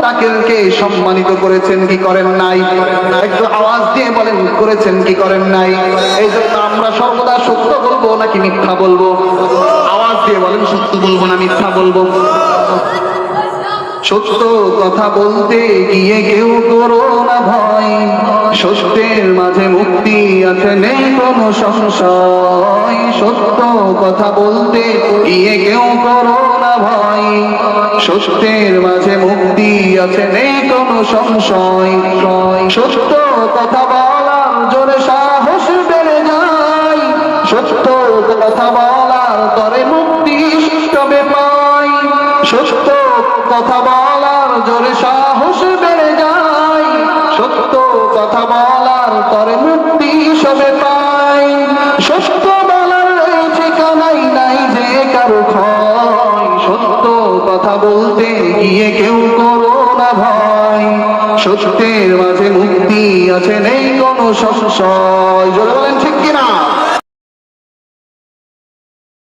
তাকে সম্মানিত করেছেন, কি করেন নাই? একটু আওয়াজ দিয়ে বলেন, করেছেন, কি করেন নাই? এই জন্য আমরা সর্বদা সত্য বলব নাকি মিথ্যা বলব? আওয়াজ দিয়ে বলেন, সত্য বলব না মিথ্যা বলব? সত্য কথা বলতে গিয়ে কেউ করো না ভয়। সত্যের মাঝে মুক্তি আছে, নেই কোনো সংশয়। সত্য কথা বলতে গিয়ে কেউ করো না ভয়। সত্যের মাঝে মুক্তি আছে নেই কোনো সংশয়। সত্য কথা বলার জোরে সাহস বেড়ে যায়। সত্য কথা বলার তরে মুক্তি তবে পাই। সত্য কথা বলার জোরে সাহস বেড়ে যায়। সত্য কথা বলার তরে মুক্তি সবে পাই। সত্য বলার ঠিকানাই নাই যে কারও ক্ষয়। সত্য কথা বলতে গিয়ে কেউ করো না ভয় সত্যের মাঝে মুক্তি আছে নেই কোনো সংশয়। জোরে বলেন ঠিক কিনা?